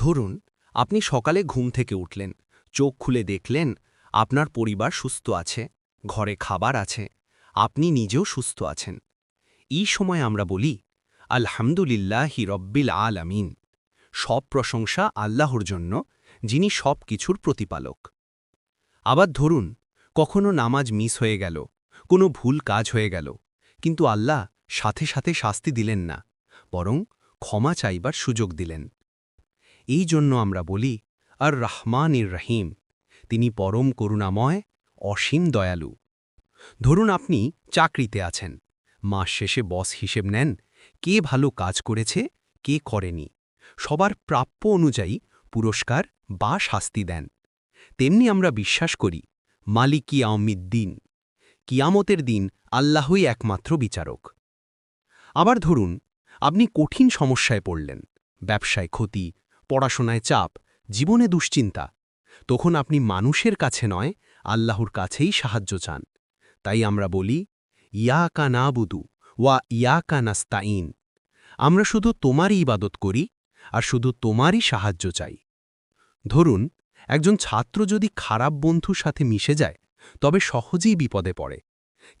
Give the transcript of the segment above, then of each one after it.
ধরুন, আপনি সকালে ঘুম থেকে উঠলেন, চোখ খুলে দেখলেন আপনার পরিবার সুস্থ আছে, ঘরে খাবার আছে, আপনি নিজেও সুস্থ আছেন। এই সময় আমরা বলি, আলহামদুলিল্লাহ রব্বিল আল আমিন সব প্রশংসা আল্লাহর জন্য, যিনি সব কিছুর প্রতিপালক। আবার ধরুন, কখনো নামাজ মিস হয়ে গেল, কোনো ভুল কাজ হয়ে গেল, কিন্তু আল্লাহ সাথে সাথে শাস্তি দিলেন না, বরং ক্ষমা চাইবার সুযোগ দিলেন। এই জন্য আমরা বলি, আর রহমান ইর রহিম, তিনি পরম করুণাময়, অসীম দয়ালু। ধরুন আপনি চাকরিতে আছেন, মাস শেষে বস হিসেব নেন, কে ভালো কাজ করেছে, কে করেনি। সবার প্রাপ্য অনুযায়ী পুরস্কার বা শাস্তি দেন। তেমনি আমরা বিশ্বাস করি, মালিকি আওমিদ্দিন কিয়ামতের দিন আল্লাহই একমাত্র বিচারক। আবার ধরুন, আপনি কঠিন সমস্যায় পড়লেন, ব্যবসায় ক্ষতি পড়াশোনায় চাপ, জীবনে দুশ্চিন্তা। তখন আপনি মানুষের কাছে নয়, আল্লাহর কাছেই সাহায্য চান। তাই আমরা বলি, ইয়াকা না বুদু ওয়া ইয়া ইয়াকা নাস্তাইন আমরা শুধু তোমারই ইবাদত করি, আর শুধু তোমারই সাহায্য চাই। ধরুন, একজন ছাত্র যদি খারাপ বন্ধুর সাথে মিশে যায়, তবে সহজেই বিপদে পড়ে।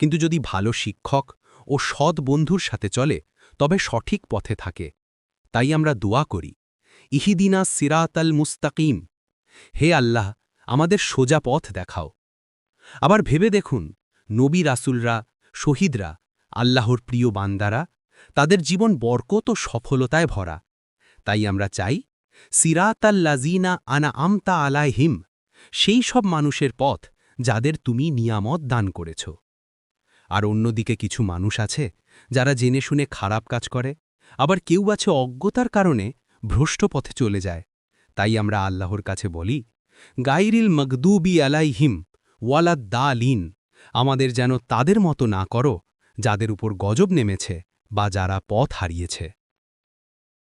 কিন্তু যদি ভালো শিক্ষক ও সৎ বন্ধুর সাথে চলে, তবে সঠিক পথে থাকে। তাই আমরা দোয়া করি ইহিদিনা সিরাতাল মুস্তাকিম। হে আল্লাহ, আমাদের সোজা পথ দেখাও। আবার ভেবে দেখুন, নবী রাসুলরা, শহীদরা, আল্লাহর প্রিয় বান্দারা, তাদের জীবন বরকত ও সফলতায় ভরা। তাই আমরা চাই সিরাতাল্লাজিনা আনা আমতা আলাইহিম, সেই সব মানুষের পথ যাদের তুমি নিয়ামত দান করেছ। আর অন্যদিকে কিছু মানুষ আছে, যারা জেনে শুনে খারাপ কাজ করে, আবার কেউ আছে অজ্ঞতার কারণে ভ্রষ্ট পথে চলে যায়। তাই আমরা আল্লাহর কাছে বলি গাইরিল মগদুবি আলাইহিম দা দালিন, আমাদের যেন তাদের মতো না করো, যাদের উপর গজব নেমেছে বা যারা পথ হারিয়েছে।